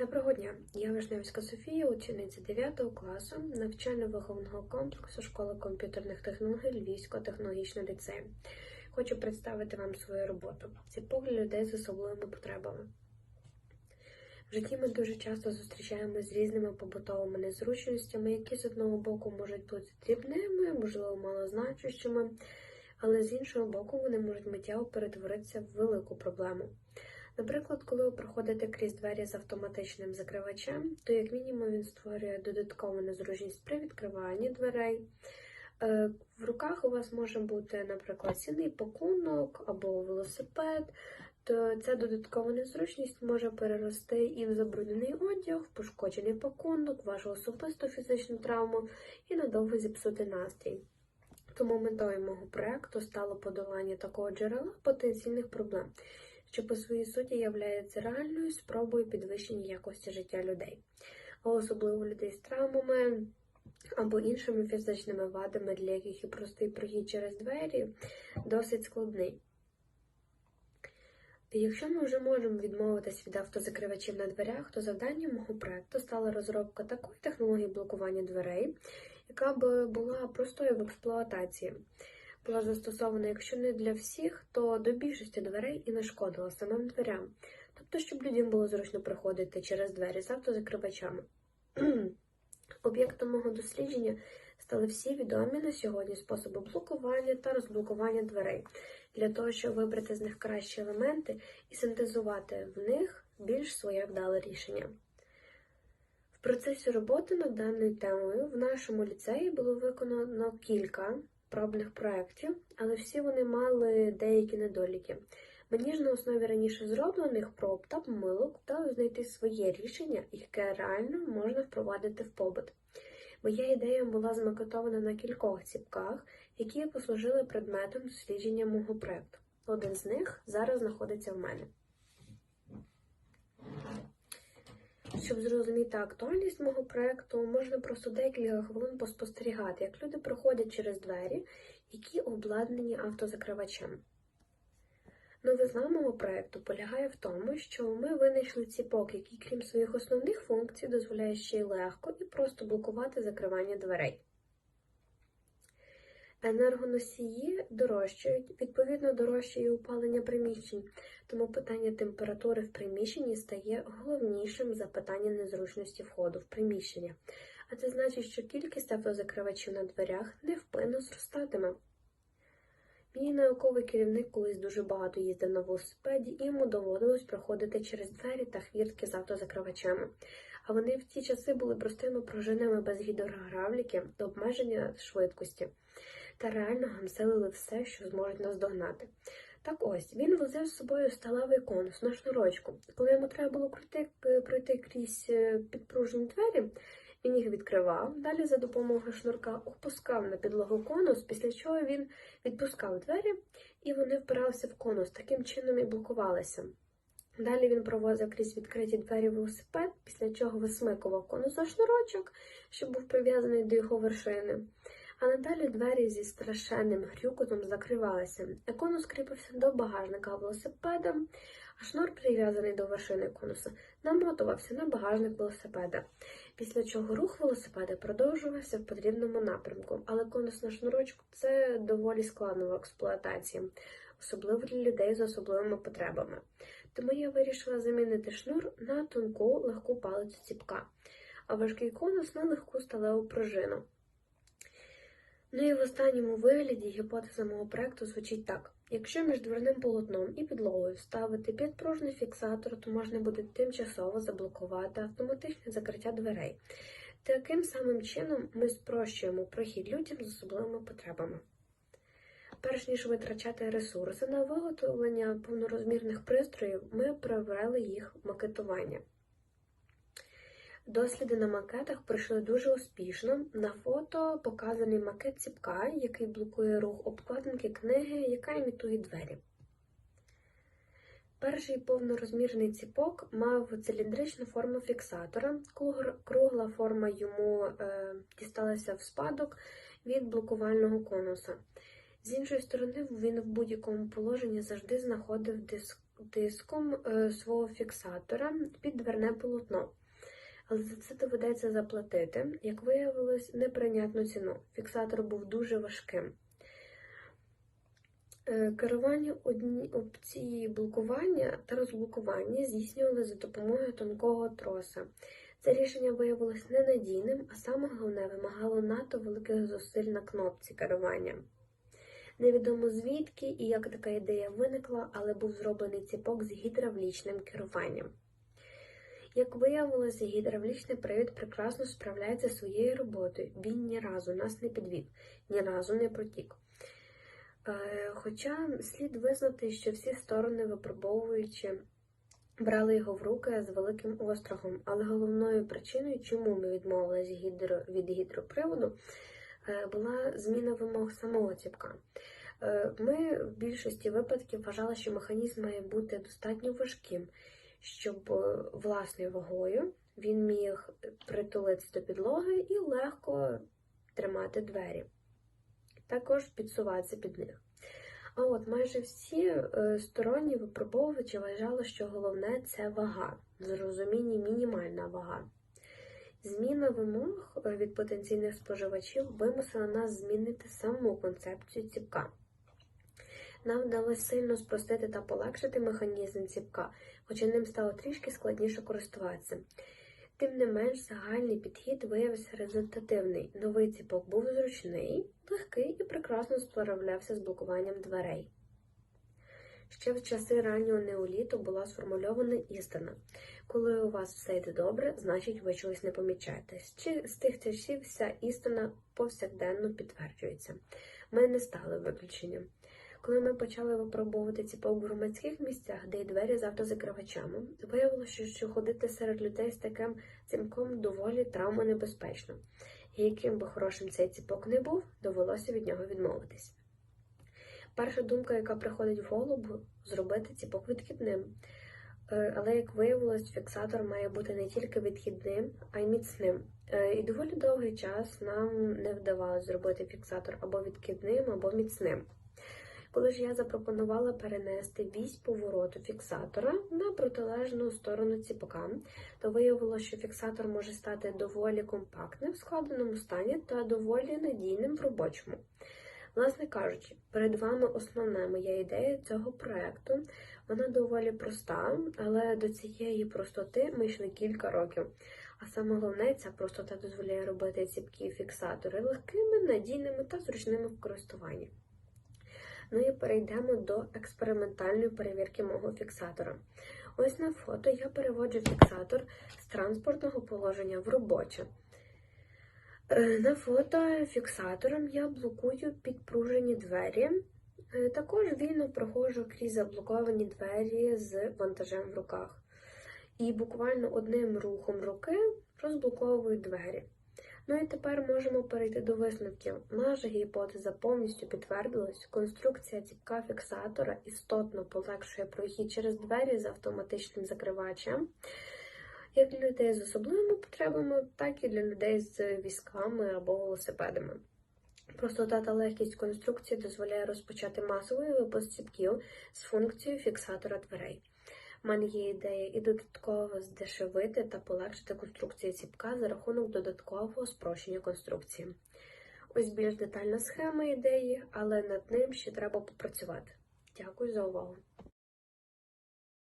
Доброго дня, я Вишневська Софія, учениця 9 класу навчально-виховного комплексу школи комп'ютерних технологій Львівського технологічного ліцею. Хочу представити вам свою роботу. Це погляд людей з особливими потребами. В житті ми дуже часто зустрічаємося з різними побутовими незручностями, які з одного боку можуть бути дрібними, можливо, малозначущими, але з іншого боку вони можуть миттєво перетворитися в велику проблему. Наприклад, коли ви проходите крізь двері з автоматичним закривачем, то як мінімум він створює додаткову незручність при відкриванні дверей. Е, В руках у вас може бути, наприклад, сіний пакунок або велосипед, то ця додаткова незручність може перерости і в забруднений одяг, в пошкоджений пакунок, вашу особисту фізичну травму і надовго зіпсути настрій. Тому метою мого проекту стало подолання такого джерела потенційних проблем що по своїй суті являється реальною спробою підвищення якості життя людей, а особливо людей з травмами або іншими фізичними вадами, для яких і простий прохід через двері досить складний. Якщо ми вже можемо відмовитись від автозакривачів на дверях, то завданням мого проекту стала розробка такої технології блокування дверей, яка б була простою в експлуатації була застосована, якщо не для всіх, то до більшості дверей і не самим дверям, тобто, щоб людям було зручно приходити через двері з автозакривачами. Об'єктом мого дослідження стали всі відомі на сьогодні способи блокування та розблокування дверей, для того, щоб вибрати з них кращі елементи і синтезувати в них більш своє вдале рішення. В процесі роботи над даною темою в нашому ліцеї було виконано кілька пробних проєктів, але всі вони мали деякі недоліки. Мені ж на основі раніше зроблених проб та помилок вдалося знайти своє рішення, яке реально можна впровадити в побут. Моя ідея була змакетована на кількох ціпках, які послужили предметом дослідження мого проєкту. Один з них зараз знаходиться в мене. Щоб зрозуміти актуальність мого проєкту, можна просто декілька хвилин поспостерігати, як люди проходять через двері, які обладнані автозакривачем. Новизна мого проєкту полягає в тому, що ми винайшли ціпок, який, крім своїх основних функцій, дозволяє ще й легко і просто блокувати закривання дверей. Енергоносії дорожчають, відповідно, дорожчає і опалення приміщень, тому питання температури в приміщенні стає головнішим за питання незручності входу в приміщення. А це значить, що кількість автозакривачів на дверях невпинно зростатиме. Мій науковий керівник колись дуже багато їздив на велосипеді, і йому доводилось проходити через двері та хвіртки з автозакривачами. А вони в ті часи були простими пружинами без гідрогравліки та обмеження швидкості та реально гамселили все, що зможуть нас догнати. Так ось він возив з собою сталевий конус на шнурочку. Коли йому треба було пройти, пройти крізь е, підпружені двері, він їх відкривав. Далі за допомогою шнурка опускав на підлогу конус, після чого він відпускав двері, і вони впиралися в конус, таким чином і блокувалися. Далі він провозив крізь відкриті двері велосипед, після чого висмикував конус шнурочок, щоб був прив'язаний до його вершини. А надалі двері зі страшенним грюкотом закривалися. Конус кріпився до багажника велосипеда, а шнур, прив'язаний до вершини конуса, намотувався на багажник велосипеда, після чого рух велосипеда продовжувався в потрібному напрямку. Але конус на шнурочку це доволі складно в експлуатації, особливо для людей з особливими потребами. Тому я вирішила замінити шнур на тонку легку палицю ціпка, а важкий конус на легку сталеву пружину. Ну і в останньому вигляді гіпотеза мого проекту звучить так: якщо між дверним полотном і підлогою вставити підпружний фіксатор, то можна буде тимчасово заблокувати автоматичне закриття дверей. Таким самим чином ми спрощуємо прохід людям з особливими потребами. Перш ніж витрачати ресурси на виготовлення повнорозмірних пристроїв, ми провели їх макетування. Досліди на макетах пройшли дуже успішно. На фото показаний макет ціпка, який блокує рух обкладинки книги, яка імітує двері. Перший повнорозмірний ціпок мав циліндричну форму фіксатора, кругла форма йому е, дісталася в спадок від блокувального конуса. З іншої сторони, він в будь-якому положенні завжди знаходив диск тиском е, свого фіксатора під дверне полотно. Але за це доведеться заплатити, як виявилось, неприйнятну ціну. Фіксатор був дуже важким. Е, Керування опції блокування та розблокування здійснювали за допомогою тонкого троса. Це рішення виявилось ненадійним, а саме головне вимагало надто великих зусиль на кнопці керування. Невідомо звідки і як така ідея виникла, але був зроблений ціпок з гідравлічним керуванням. Як виявилося, гідравлічний привід прекрасно справляється своєю роботою. Він ні разу нас не підвів, ні разу не протік. Е, Хоча слід визнати, що всі сторони випробовуючи брали його в руки з великим острахом, але головною причиною, чому ми відмовилися від гідроприводу, була зміна вимог самого ціпка. Е, Ми в більшості випадків вважали, що механізм має бути достатньо важким, щоб е, власною вагою він міг притулитися до підлоги і легко тримати двері, також підсуватися під них. А от майже всі е, сторонні випробовувачі вважали, що головне це вага, в розумінні мінімальна вага. Зміна вимог е, від потенційних споживачів вимусила нас змінити саму концепцію ціпка. Нам вдалося сильно спростити та полегшити механізм ціпка, хоча ним стало трішки складніше користуватися. Тим не менш, загальний підхід виявився результативний. Новий ціпок був зручний, легкий і прекрасно справлявся з блокуванням дверей. Ще в часи раннього неоліту була сформульована істина. Коли у вас все йде добре, значить ви чогось не помічаєте. З тих часів вся істина повсякденно підтверджується. Ми не стали виключенням. Коли ми почали випробовувати ціпок в громадських місцях, де й двері з автозакривачами, виявилося, що ходити серед людей з таким цимком доволі травмонебезпечно. І яким би хорошим цей ціпок не був, довелося від нього відмовитись. Перша думка, яка приходить в голову, зробити ціпок відхідним. Е, Але, як виявилось, фіксатор має бути не тільки відхідним, а й міцним. Е, І доволі довгий час нам не вдавалося зробити фіксатор або відкидним, або міцним. Коли ж я запропонувала перенести вісь повороту фіксатора на протилежну сторону ціпка, то виявилося, що фіксатор може стати доволі компактним в складеному стані та доволі надійним в робочому. Власне кажучи, перед вами основна моя ідея цього проекту. Вона доволі проста, але до цієї простоти ми йшли кілька років. А саме головне, ця простота дозволяє робити ціпкі фіксатори легкими, надійними та зручними в користуванні. Ну і перейдемо до експериментальної перевірки мого фіксатора. Ось на фото я переводжу фіксатор з транспортного положення в робоче. Е, На фото фіксатором я блокую підпружені двері. Е, Також вільно проходжу крізь заблоковані двері з вантажем в руках. І буквально одним рухом руки розблоковую двері. Ну і тепер можемо перейти до висновків. Наша гіпотеза повністю підтвердилась. Конструкція ціпка фіксатора істотно полегшує прохід через двері з автоматичним закривачем, як для людей з особливими потребами, так і для людей з візками або велосипедами. Простота та легкість конструкції дозволяє розпочати масовий випуск ціпків з функцією фіксатора дверей. У мене є ідея і додатково здешевити та полегшити конструкцію ціпка за рахунок додаткового спрощення конструкції. Ось більш детальна схема ідеї, але над ним ще треба попрацювати. Дякую за увагу!